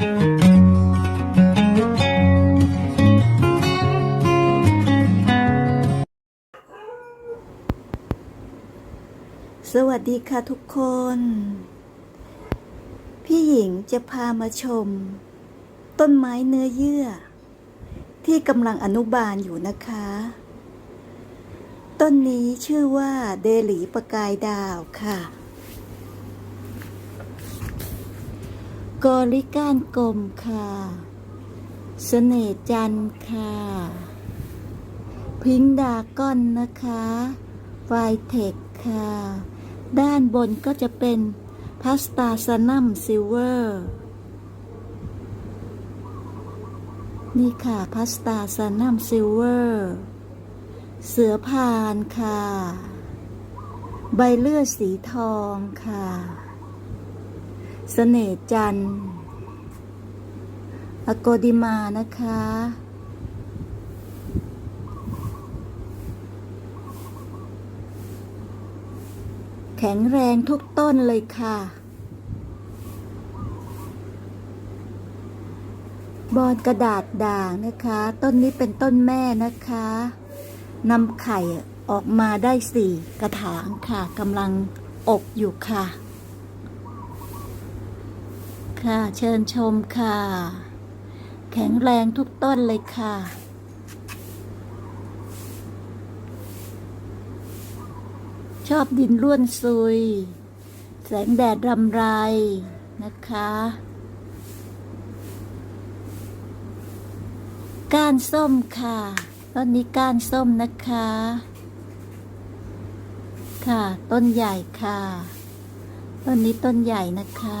สวัสดีค่ะทุกคน พี่หญิงจะพามาชม ต้นไม้เนื้อเยื่อ ที่กำลังอนุบาลอยู่นะคะ ต้นนี้ชื่อว่าเดหลีประกายดาวค่ะ กอริก้านกลมค่ะ เสน่จันค่ะ พิงดาก้อนนะคะไฟเทคค่ะ ด้านบนก็จะเป็นพาสตาซานัมซิลเวอร์ นี่ค่ะพาสตาซานัมซิลเวอร์ เสือพานค่ะ ใบเลือดสีทองค่ะ เสน่จันอโกดิมานะคะ แข็งแรงทุกต้นเลยค่ะ บอนกระดาษด่างนะคะ ต้นนี้เป็นต้นแม่นะคะนำไข่ออกมาได้สี่กระถางค่ะกำลังอบอยู่ค่ะ ค่ะ เชิญชมค่ะ แข็งแรงทุกต้นเลยค่ะชอบดินร่วนซุย แสงแดดรำไรนะคะ ก้านส้มค่ะต้นนี้ก้านส้มนะคะ ค่ะ ต้นใหญ่ค่ะ ต้นนี้ต้นใหญ่นะคะ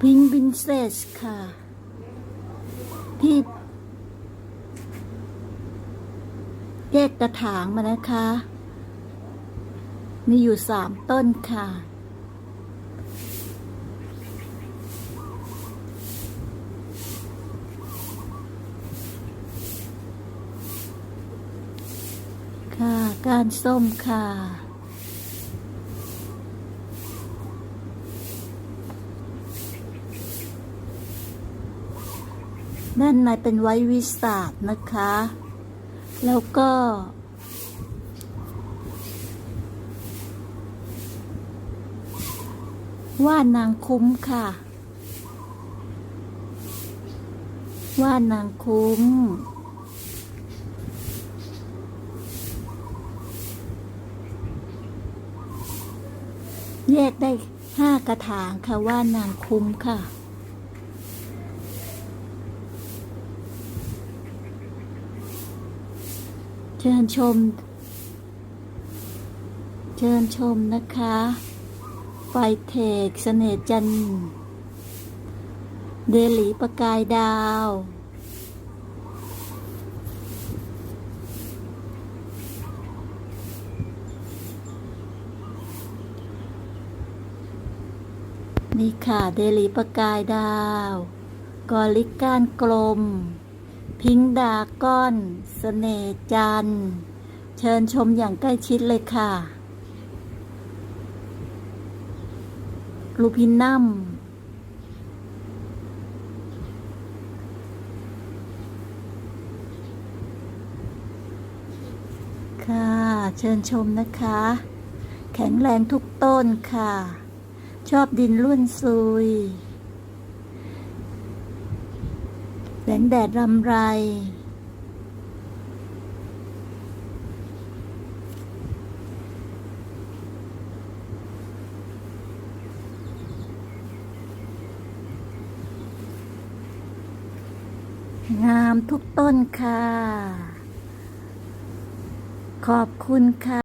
พิงบินเซสค่ะ ที่แยกกระถางมานะคะ มีอยู่สามต้นค่ะ ค่ะก้านส้มค่ะ ด้านในเป็นไว้วิสาดนะคะ แล้วก็ ว่านางคุ้มค่ะ ว่านางคุ้มแยกได้ห้ากระถางค่ะว่านางคุ้มค่ะ เชิญชม เชิญชมนะคะ ไฟเทคเสน่จันเดลีประกายดาว นี่ค่ะ เดลีประกายดาว กอลิกก้านกลม พิงดาก้อนเสน่จัน เชิญชมอย่างใกล้ชิดเลยค่ะลูพินัมค่ะ เชิญชมนะคะ แข็งแรงทุกต้นค่ะ ชอบดินรุ่นซุย แส งแดดรำไร งามทุกต้นค่ะ ขอบคุณค่ะ